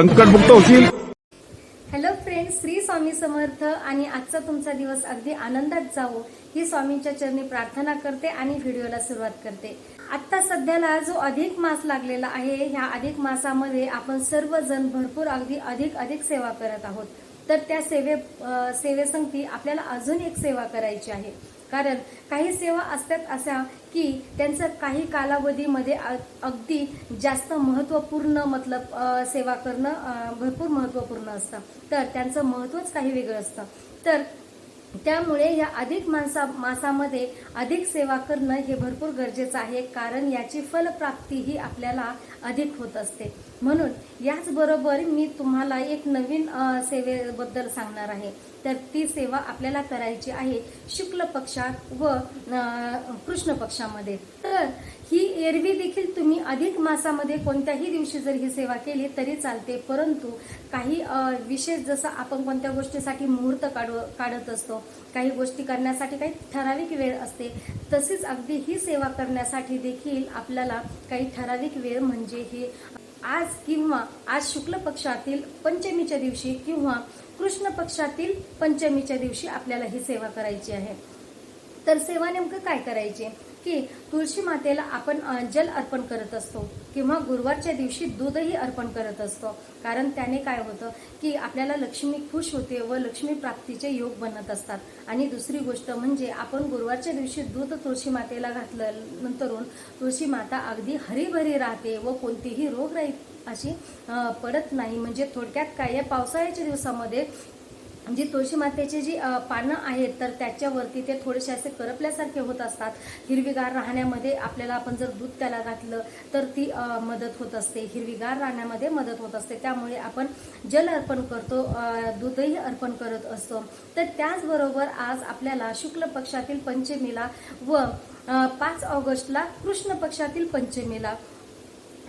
संकटमुक्त होशील. Hello friends Shri Swami Samarth आणि आजचा तुमचा दिवस अगदी आनंदात जावो. ही स्वामींच्या चरणी प्रार्थना करते आणि व्हिडिओला सुरुवात करते. आता सध्याला जो अधिक मास लागलेला आहे ह्या अधिक मासामध्ये आपण सर्वजण भरपूर अगदी अधिक अधिक सेवा करत आहोत. तर त्या सेवे सेवेसंगती आपल्याला अजून एक सेवा करायची आहे. कारण काही सेवा असतात अशा की त्यांचं काही कालावधीमध्ये अगदी जास्त महत्त्वपूर्ण मतलब सेवा करणं भरपूर महत्त्वपूर्ण असतं. तर त्यांचं महत्त्वच काही वेगळं असतं. तर त्यामुळे या अधिक माणसा मासामध्ये अधिक सेवा करणं हे भरपूर गरजेचं आहे कारण याची फलप्राप्ती ही आपल्याला अधिक होत असते. म्हणून याचबरोबर मी तुम्हाला एक नवीन सेवेबद्दल सांगणार आहे. तर ती सेवा आपल्याला करायची आहे शुक्ल पक्षात व कृष्ण पक्षामध्ये. तर ही एरवी देखील तुम्ही अधिक मासामध्ये कोणत्याही दिवशी जर ही सेवा केली तरी चालते परंतु काही विशेष जसं आपण कोणत्या गोष्टीसाठी मुहूर्त काढू काढत असतो काही गोष्टी करण्यासाठी काही ठराविक वेळ असते तसेच अगदी ही सेवा करण्यासाठी देखील आपल्याला काही ठराविक वेळ म्हणजे ही आज किंवा आज शुक्ल पक्षातील पंचमीच्या दिवशी किंवा कृष्ण पक्षातील पंचमीच्या दिवशी आपल्याला ही सेवा करायची आहे. तर सेवा नेमकं काय करायची? की तुळशी मातेला आपण जल अर्पण करत असतो. किंवा गुरुवारच्या दिवशी दूधही अर्पण करत असतो. कारण त्याने काय होतं की आपल्याला लक्ष्मी खुश होते व लक्ष्मी प्राप्तीचे योग बनत असतात. आणि दुसरी गोष्ट म्हणजे आपण गुरुवारच्या दिवशी दूध तुळशी मातेला घातलं नंतरून तुळशी माता अगदी हरीभरी राहते व कोणतीही रोगराई अशी पडत नाही. म्हणजे थोडक्यात काय या पावसाळ्याच्या दिवसामध्ये म्हणजे जी तुळशी मातेची जी पानं आहेत तर त्याच्यावरती ते थोडेसे असे करपल्यासारखे होत असतात. हिरवीगार राहण्यामध्ये आपल्याला आपण जर दूध त्याला घातलं तर ती मदत होत असते. हिरवीगार राहण्यामध्ये मदत होत असते. त्यामुळे आपण जल अर्पण करतो दूधही अर्पण करत असतो. तर त्याचबरोबर आज आपल्याला शुक्ल पक्षातील पंचमीला व पाच ऑगस्टला कृष्ण पक्षातील पंचमीला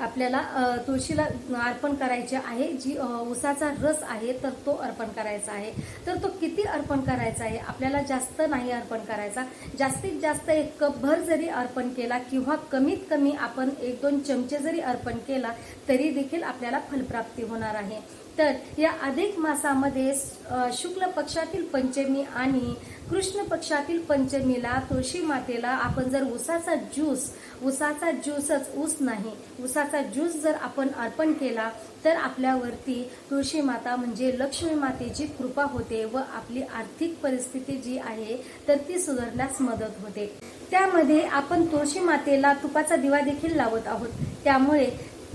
आपल्याला तुळशीला अर्पण करायचे आहे. जी उसाचा रस आहे तर तो अर्पण करायचा आहे. तर तो किती अर्पण करायचा आहे? आपल्याला जास्त नाही अर्पण करायचा. जास्तीत जास्त एक कप भर जरी अर्पण केला किंवा कमीत कमी आपण एक दोन चमचे जरी अर्पण केला तरी देखील आपल्याला फलप्राप्ती होणार आहे. तर या अधिक मासामध्ये शुक्ल पक्षातील पंचमी आणि कृष्ण पक्षातील पंचमीला तुळशी मातेला आपण जर उसाचा ज्यूस उसाचा ज्यूसच ऊस नाही उसाचा ज्यूस जर आपण अर्पण केला तर आपल्यावरती तुळशी माता म्हणजे लक्ष्मी मातेची कृपा होते व आपली आर्थिक परिस्थिती जी आहे तर ती सुधारण्यास मदत होते. त्यामध्ये आपण तुळशी मातेला तुपाचा दिवा देखील लावत आहोत. त्यामुळे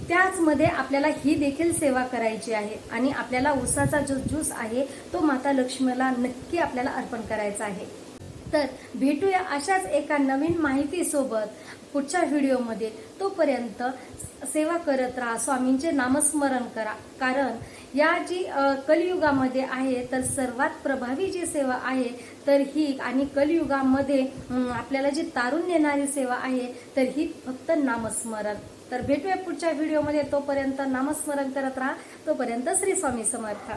त्याचमध्ये आपल्याला ही देखील सेवा करायची आहे आणि आपल्याला उसाचा जो ज्यूस आहे तो माता लक्ष्मीला नक्की आपल्याला अर्पण करायचा आहे. तर भेटूया अशाच एका नवीन माहितीसोबत पुढच्या व्हिडिओमध्ये. तोपर्यंत सेवा करत राहा. स्वामींचे नामस्मरण करा. कारण या जी कलियुगामध्ये आहे तर सर्वात प्रभावी जी सेवा आहे तर ही आणि कलियुगामध्ये आपल्याला जी तारून नेणारी सेवा आहे तर ही फक्त नामस्मरण. तर भेटूया पुढच्या व्हिडिओमध्ये. तोपर्यंत नामस्मरण करत राहा. तोपर्यंत श्री स्वामी समर्थ.